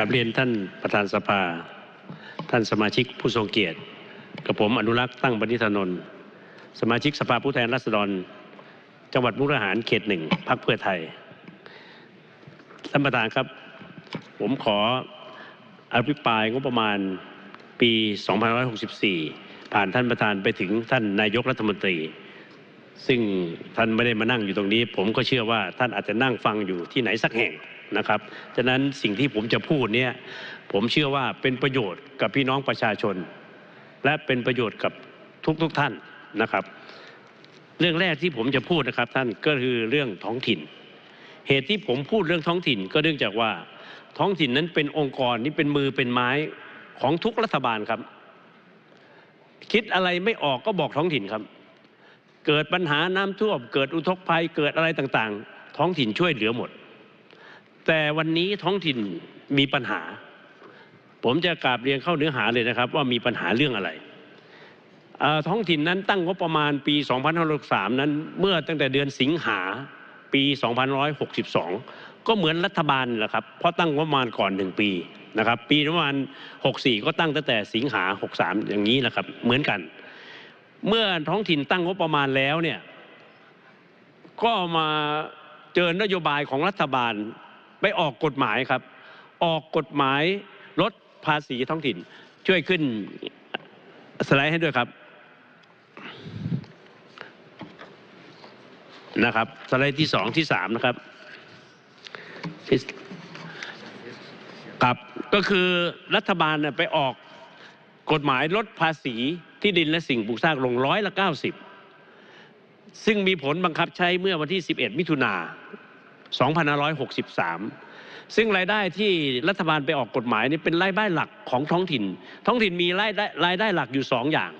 กราบเรียนท่านประธานสภา ท่านสมาชิกผู้ทรงเกียรติ กับผมอนุรักษ์ตั้งปณิธนนท์สมาชิกสภาผู้แทนราษฎร จังหวัดมุกดาหารเขตหนึ่งพรรคเพื่อไทย ท่านประธานครับ ผมขออภิปรายงบประมาณปี 2564 ผ่านท่านประธานไปถึงท่านนายกรัฐมนตรี ซึ่งท่านไม่ได้มานั่งอยู่ตรงนี้ ผมก็เชื่อว่าท่านอาจจะนั่งฟังอยู่ที่ไหนสักแห่ง นะครับฉะนั้นสิ่งที่ผมจะพูดเนี่ยผมเชื่อว่าเป็นประโยชน์กับพี่น้องประชาชน และเป็นประโยชน์กับทุกๆทท่านนะครับ เรื่องแรกที่ผมจะพูดนะครับท่านก็คือเรื่องท้องถิ่น เหตุที่ผมพูดเรื่องท้องถิ่น ก็เนื่องจากว่าท้องถิ่นนั้นเป็นองค์กรนี่เป็นมือเป็นไม้ของทุกรัฐบาลครับ คิดอะไรไม่ออกก็บอกท้องถิ่นครับ เกิดปัญหาน้ำท่วมเกิดอุทกภัยเกิดอะไรต่างๆ ท้องถิ่นช่วยเหลือหมด แต่วันนี้ท้องถิ่นมีปัญหา ผมจะกราบเรียนเข้าเนื้อหาเลยนะครับ ว่ามีปัญหาเรื่องอะไร ท้องถิ่นนั้นตั้งงบประมาณปี 2563 นั้น เมื่อตั้งแต่เดือนสิงหาปี 2562 ก็เหมือนรัฐบาลแหละครับ เพราะตั้งงบประมาณก่อนหนึ่งปีนะครับ ปีประมาณ 64 ก็ตั้งตั้งแต่สิงหา 63 อย่างนี้นะครับ เหมือนกัน เมื่อท้องถิ่นตั้งงบประมาณแล้วเนี่ย ก็มาเจอนโยบายของรัฐบาล ออกกฎหมายครับออกกฎหมายลดภาษีท้องถิ่นช่วยขึ้นสไลด์ให้ด้วยครับนะครับสไลด์ที่สองที่สามนะครับครับก็คือรัฐบาลเนี่ยไปออกกฎหมายลดภาษีที่ดินและสิ่งปลูกสร้างลงร้อยละ90ซึ่งมีผลบังคับใช้เมื่อวันที่11มิถุนา 2563 ซึ่งรายได้ที่รัฐบาลไปออกกฎหมายนี่เป็นรายได้หลักของท้องถิ่น ท้องถิ่นมีรายได้รายได้หลักอยู่สองอย่าง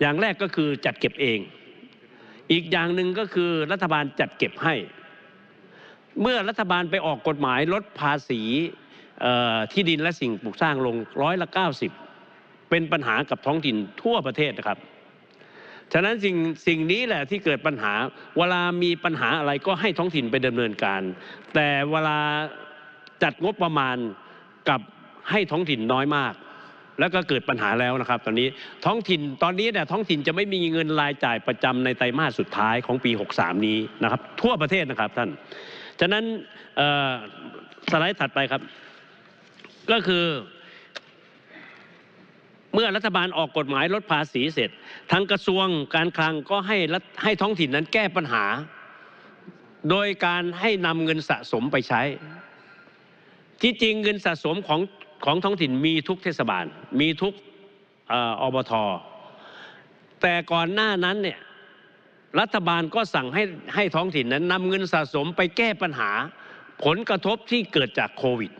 อย่างแรกก็คือจัดเก็บเอง อีกอย่างหนึ่งก็คือรัฐบาลจัดเก็บให้ เมื่อรัฐบาลไปออกกฎหมายลดภาษีที่ดินและสิ่งปลูกสร้างลงร้อยละ 90 เป็นปัญหากับท้องถิ่นทั่วประเทศนะครับ ฉะนั้นสิ่งสิ่งนี้แหละที่เกิดปัญหาเวลามีปัญหาอะไรก็ให้ท้องถิ่นไปดำเนินการ แต่เวลาจัดงบประมาณกับให้ท้องถิ่นน้อยมาก แล้วก็เกิดปัญหาแล้วนะครับ ตอนนี้ท้องถิ่นตอนนี้เนี่ยท้องถิ่นจะไม่มีเงินรายจ่ายประจำในไตรมาสสุดท้ายของปี 63 นี้นะครับ ทั่วประเทศนะครับท่านฉะนั้นสไลด์ถัดไปครับ ก็คือ เมื่อรัฐบาลออกกฎหมายลดภาษีเสร็จทางกระทรวงการคลังก็ให้รัให้ท้องถิ่นนั้นแก้ปัญหาโดยการให้นำเงินสะสมไปใช้ที่จริงเงินสะสมของของท้องถิ่นมีทุกเทศบาลมีทุกอออบทแต่ก่อนหน้านั้นเนี่ยรัฐบาลก็สั่งให้ให้ท้องถิ่นนั้นนำเงินสะสมไปแก้ปัญหาผลกระทบที่เกิดจากโควิด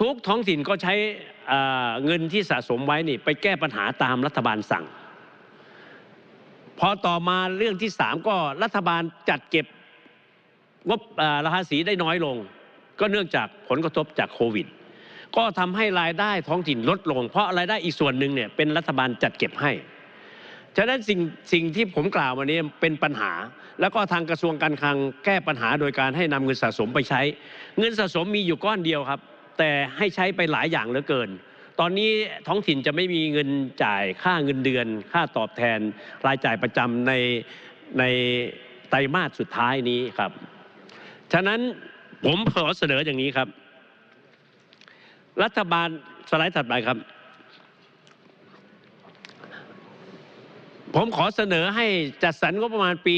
ทุกท้องถิ่นก็ใช้ เงินที่สะสมไว้นี่ไปแก้ปัญหาตามรัฐบาลสั่งพอต่อมาเรื่องที่สามก็รัฐบาลจัดเก็บงบราคาสีได้น้อยลง ก็เนื่องจากผลกระทบจากโควิด ก็ทำให้รายได้ท้องถิ่นลดลง เพราะรายได้อีกส่วนหนึ่งเนี่ยเป็นรัฐบาลจัดเก็บให้ฉะนั้นสิ่งสิ่งที่ผมกล่าววันนี้เป็นปัญหา แล้วก็ทางกระทรวงการคลังแก้ปัญหาโดยการให้นำเงินสะสมไปใช้ เงินสะสมมีอยู่ก้อนเดียวครับ แต่ให้ใช้ไปหลายอย่างเหลือเกิน ตอนนี้ท้องถิ่นจะไม่มีเงินจ่ายค่าเงินเดือน ค่าตอบแทนรายจ่ายประจำในในไตรมาสสุดท้ายนี้ครับ ฉะนั้นผมขอเสนออย่างนี้ครับ รัฐบาลสไลด์ถัดไปครับ ผมขอเสนอให้จัดสรรงบประมาณปี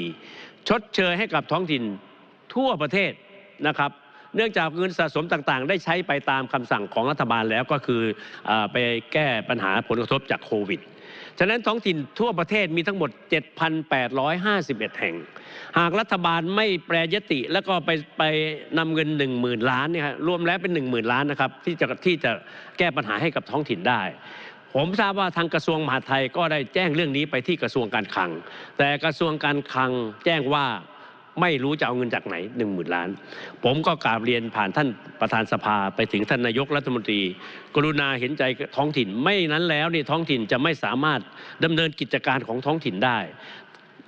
2564 ชดเชยให้กับท้องถิ่นทั่วประเทศนะครับ เนื่องจากเงินสะสมต่างๆได้ใช้ไปตามคำสั่งของรัฐบาลแล้วก็คืออไปแก้ปัญหาผลกระทบจากโควิดฉะนั้นท้องถิ่นทั่วประเทศมีทั้งหมด 7,851 แห่ง หากรัฐบาลไม่แปรยติแล้วก็ไปไปนำเงิน 1 0,000 ล้านเนี่ยครับรวมแล้วเป็น 1 0,000 ล้านนะครับที่จะที่จะแก้ปัญหาให้กับท้องถิ่นได้ ผมทราบว่าทางกระทรวงมหาดไทยก็ได้แจ้งเรื่องนี้ไปที่กระทรวงการคลัง แต่กระทรวงการคลังแจ้งว่า ไม่รู้จะเอาเงินจากไหนหนึ่งหมื่นล้านผมก็กราบเรียนผ่านท่านประธานสภาไปถึงท่านนายกรัฐมนตรี กรุณาเห็นใจท้องถิ่นไม่นั้นแล้วนี่ท้องถิ่นจะไม่สามารถดำเนินกิจการของท้องถิ่นได้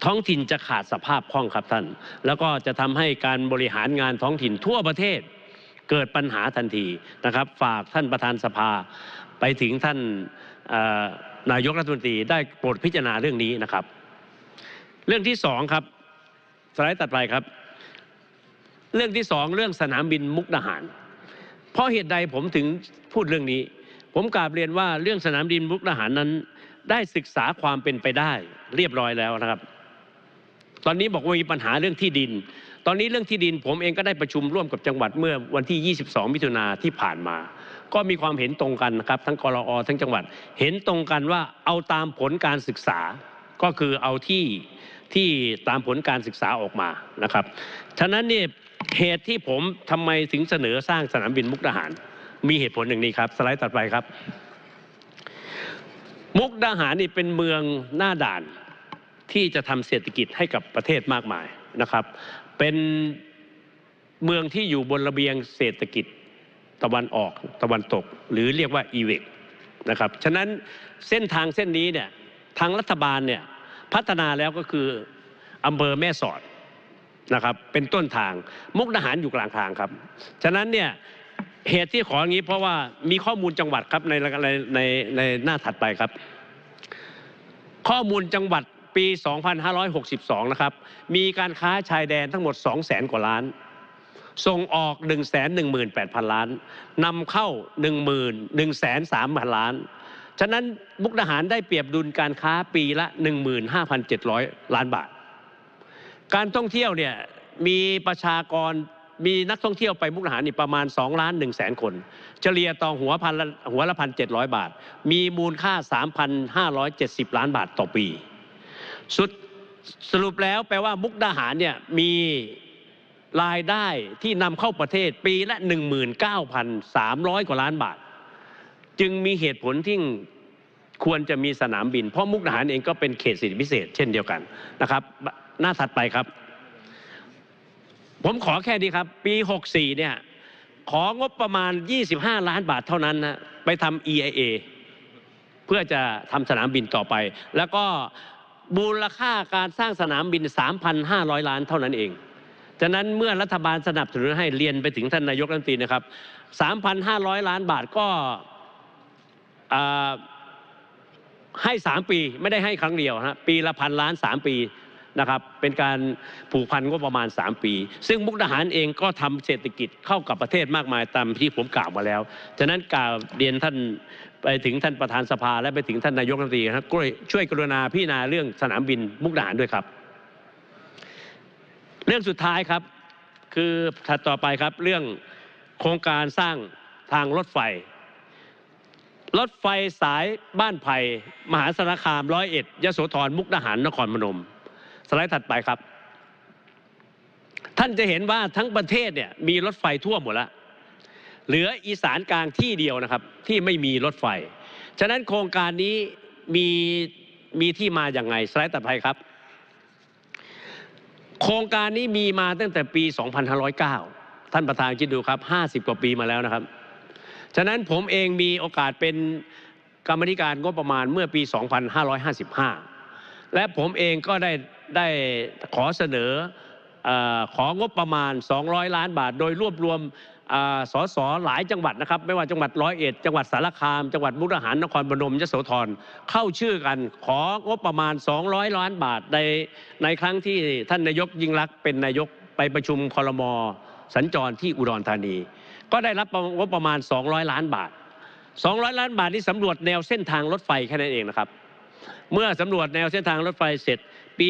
ท้องถิ่นจะขาดสภาพคล่องครับท่าน แล้วก็จะทำให้การบริหารงานท้องถิ่นทั่วประเทศ เกิดปัญหาทันทีนะครับ ฝากท่านประธานสภาไปถึงท่านนายกรัฐมนตรีได้โปรดพิจารณาเรื่องนี้นะครับ เรื่องที่สองครับ ไลด์ตัดไปครับ เรื่องที่สองเรื่องสนามบินมุกดาหาร เพราะเหตุใดผมถึงพูดเรื่องนี้ ผมกราบเรียนว่าเรื่องสนามบินมุกดาหารนั้น ได้ศึกษาความเป็นไปได้ เรียบร้อยแล้วนะครับ ตอนนี้บอกว่ามีปัญหาเรื่องที่ดิน ตอนนี้เรื่องที่ดิน ผมเองก็ได้ประชุมร่วมกับจังหวัดเมื่อวันที่ 22 มิถุนาที่ผ่านมา ก็มีความเห็นตรงกันนะครับ ทั้งกรอทั้งจังหวัด เห็นตรงกันว่าเอาตามผลการศึกษาก็คือเอาที่ ที่ตามผลการศึกษาออกมานะครับฉะนั้นเนี่ยเหตุที่ผมทำไมถึงเสนอสร้างสนามบินมุกดาหาร มีเหตุผลหนึ่งนี้ครับ สไลด์ต่อไปครับ มุกดาหารนี่เป็นเมืองหน้าด่านที่จะทำเศรษฐกิจให้กับประเทศมากมายนะครับ เป็นเมืองที่อยู่บนระเบียงเศรษฐกิจตะวันออกตะวันตก หรือเรียกว่าอีเวกนะครับฉะนั้นเส้นทางเส้นนี้เนี่ยทางรัฐบาลเนี่ย พัฒนาแล้วก็คืออำเภอแม่สอดนะครับเป็นต้นทางมุกดาหารอยู่กลางทางครับฉะนั้นเนี่ยเหตุที่ขออย่างนี้เพราะว่ามีข้อมูลจังหวัดครับในในในในหน้าถัดไปครับ ข้อมูลจังหวัดปี 2562 นะครับ มีการค้าชายแดนทั้งหมด 200,000 กว่าล้าน ส่งออก 118,000 ล้าน นำเข้า 1 1 3 0 0 0 ล้าน ฉะนั้นมุกดาหารได้เปรียบดุลการค้าปีละ15,700ล้านบาท การท่องเที่ยวเนี่ยมีประชากรมีนักท่องเที่ยวไปมุกดาหารนี่ประมาณ2ล้าน1แสนคน เฉลี่ยต่อหัวพันละหัวละพันเจ็ดร้อยบาท มีมูลค่า 3,570 ล้านบาทต่อปี สุดสรุปแล้วแปลว่ามุกดาหารเนี่ยมีรายได้ที่นำเข้าประเทศปีละ 19,300 กว่าล้านบาท จึงมีเหตุผลที่ควรจะมีสนามบินเพราะมุกดาหารเองก็เป็นเขตเศรษฐกิจพิเศษเช่นเดียวกันนะครับ หน้าถัดไปครับ ผมขอแค่นี้ครับ ปี 64 เนี่ย ของบประมาณ 25 ล้านบาทเท่านั้นนะไปทำ EIA เพื่อจะทำสนามบินต่อไป แล้วก็มูลค่าการสร้างสนามบิน 3,500 ล้านเท่านั้นเองฉะนั้นเมื่อรัฐบาลสนับสนุนให้เรียนไปถึงท่านนายกรัฐมนตรีนะครับ 3,500 ล้านบาทก็ ให้3ปีไม่ได้ให้ครั้งเดียวฮะปีละพันล้าน3ปีนะครับเป็นการผูกพันก็ประมาณ3ปีซึ่งมุกดาหารเองก็ทำเศรษฐกิจเข้ากับประเทศมากมายตามที่ผมกล่าวมาแล้วฉะนั้นกล่าวเรียนท่านไปถึงท่านประธานสภาและไปถึงท่านนายกรัฐมนตรีนะครับช่วยช่วยกรุณาพิจารณาเรื่องสนามบินมุกดาหารด้วยครับ เรื่องสุดท้ายครับคือถัดต่อไปครับเรื่องโครงการสร้างทางรถไฟ รถไฟสายบ้านไผ่มหาสารคามร้อยเอ็ดยโสธรมุกดาหารนครพนมสไลด์ถัดไปครับ ท่านจะเห็นว่าทั้งประเทศเนี่ยมีรถไฟทั่วหมดแล้วเหลืออีสานกลางที่เดียวนะครับ ที่ไม่มีรถไฟ ฉะนั้นโครงการนี้มีมีที่มาอย่างไงสไลด์ต่อไปครับ โครงการนี้มีมาตั้งแต่ปี 2509 ท่านประธานคิดดูครับ 50 กว่าปีมาแล้วนะครับ ฉะนั้นผมเองมีโอกาสเป็นกรรมธิการงบประมาณเมื่อปี2555และผมเองก็ได้ได้ขอเสนออของบประมาณ 200 ล้านบาท โดยรวบรวมอ่าสสหลายจังหวัดนะครับ ไม่ว่าจังหวัดร้อยเอ็ดจังหวัดสารคาม จังหวัดมุกดาหารนครพนมยโสธรเข้าชื่อกันของบประมาณ 200 ล้านบาทในในครั้งที่ท่านนายกยิ่งรักษณ์เป็นนายกไปประชุมคอรมอสัญจรที่อุดรธานี ก็ได้รับงบประมาณ200ล้านบาท200ล้านบาทนี่สำรวจแนวเส้นทางรถไฟแค่นั้นเองนะครับเมื่อสำรวจแนวเส้นทางรถไฟเสร็จปี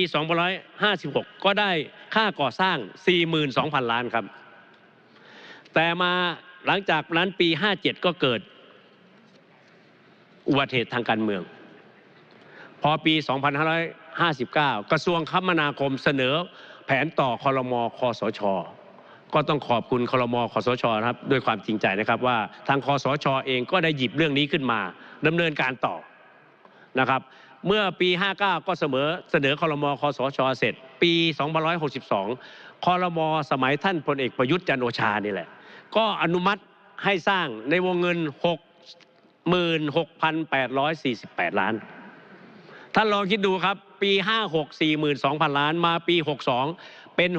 2556 ก็ได้ค่าก่อสร้าง 42,000 ล้านครับ แต่มาหลังจากนั้นปี 57 ก็เกิดอุบัติเหตุทางการเมือง พอปี 2559 กระทรวงคมนาคมเสนอแผนต่อคอรมอคอสช ก็ต้องขอบคุณคอรมอคอสชนะครับด้วยความจริงใจนะครับว่าทางคอสชเองก็ได้หยิบเรื่องนี้ขึ้นมาดำเนินการต่อนะครับเมื่อปี 59 ก็เสมอเสนอคอรมอคอสชเสร็จ ปี2562คอรมอสมัยท่านพลเอกประยุทธ์จันโอชานี่แหละ ก็อนุมัติให้สร้างในวงเงิน 66,848 ล้าน ท่านลองคิดดูครับ ปี 56 42,000 ล้านมาปี 62 เป็น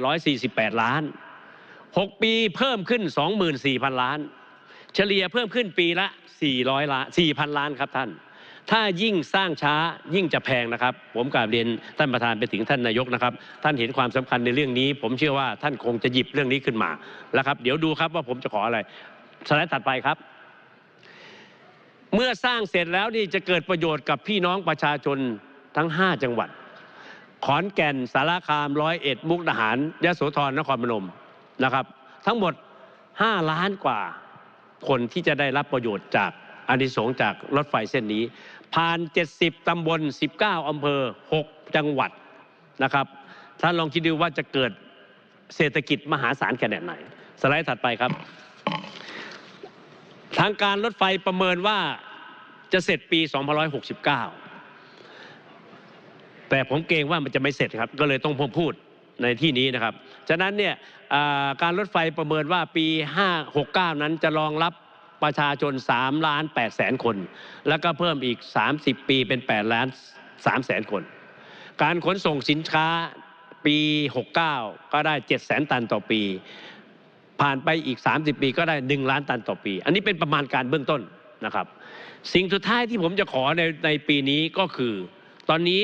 66,848ล้าน6ปีเพิ่มขึ้น24,000ล้าน เฉลี่ยเพิ่มขึ้นปีละ400ล้าน4,000ล้านครับท่าน ถ้ายิ่งสร้างช้ายิ่งจะแพงนะครับ ผมกราบเรียนท่านประธานไปถึงท่านนายกนะครับ ท่านเห็นความสำคัญในเรื่องนี้ ผมเชื่อว่าท่านคงจะหยิบเรื่องนี้ขึ้นมาแล้วครับ เดี๋ยวดูครับว่าผมจะขออะไรสไลด์ถัดไปครับเมื่อสร้างเสร็จแล้วนี่จะเกิดประโยชน์กับพี่น้องประชาชนทั้ง 5 จังหวัด ขอนแก่นสารคามร้อยเอ็ดมุกดาหารยโสธรนครพนมนะครับ ทั้งหมด 5 ล้านกว่าคนที่จะได้รับประโยชน์จากอานิสงส์จากรถไฟเส้นนี้ ผ่าน 70 ตำบล 19 อำเภอ 6 จังหวัดนะครับท่านลองคิดดูว่าจะเกิดเศรษฐกิจมหาศาลขนาดไหน สไลด์ถัดไปครับ ทางการรถไฟประเมินว่าจะเสร็จปี 2569 แต่ผมเกรงว่ามันจะไม่เสร็จครับก็เลยต้องผมพูดในที่นี้นะครับฉะนั้นเนี่ยการรถไฟประเมินว่าปี 569 นั้นจะรองรับประชาชน3ล้าน8แสนคน แล้วก็เพิ่มอีก 30 ปีเป็น8ล้าน3แสนคน การขนส่งสินค้าปี 69 ก็ได้7แสนตันต่อปี ผ่านไปอีก 30 ปีก็ได้ 1 ล้านตันต่อปี อันนี้เป็นประมาณการเบื้องต้นนะครับ สิ่งสุดท้ายที่ผมจะขอในในปีนี้ก็คือ ตอนนี้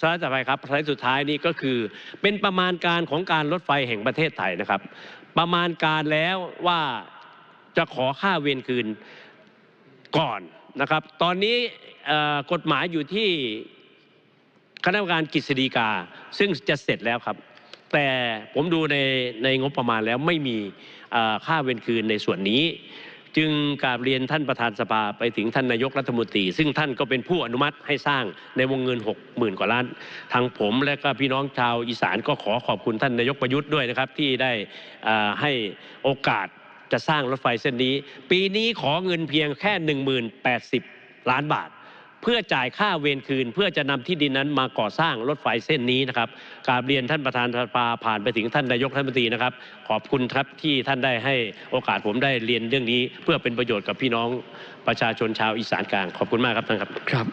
สไลด์ต่อไปครับสไลด์สุดท้ายนี้ก็คือ เป็นประมาณการของการรถไฟแห่งประเทศไทยนะครับ ประมาณการแล้วว่าจะขอค่าเวรคืนก่อนนะครับ ตอนนี้กฎหมายอยู่ที่คณะกรรมการกฤษฎีกา ซึ่งจะเสร็จแล้วครับ แต่ผมดูในในงบประมาณแล้วไม่มีค่าเวรคืนในส่วนนี้ จึงกราบเรียนท่านประธานสภาไปถึงท่านนายกรัฐมนตรี ซึ่งท่านก็เป็นผู้อนุมัติให้สร้างในวงเงิน 6 0,000 กว่าล้าน ทางผมและก็พี่น้องชาวอีสานก็ขอขอบคุณท่านนายกประยุทธ์ด้วยนะครับ ที่ได้ให้โอกาสจะสร้างรถไฟเส้นนี้ ปีนี้ขอเงินเพียงแค่ 1 0 8 0 ล้านบาท เพื่อจ่ายค่าเวรคืนเพื่อจะนำที่ดินนั้นมาก่อสร้างรถไฟเส้นนี้นะครับกราบเรียนท่านประธานสภาผ่านไปถึงท่านนายกท่านมนตรีนะครับ ขอบคุณครับที่ท่านได้ให้โอกาสผมได้เรียนเรื่องนี้ เพื่อเป็นประโยชน์กับพี่น้องประชาชนชาวอีสานกลางขอบคุณมากครับท่านครับครับ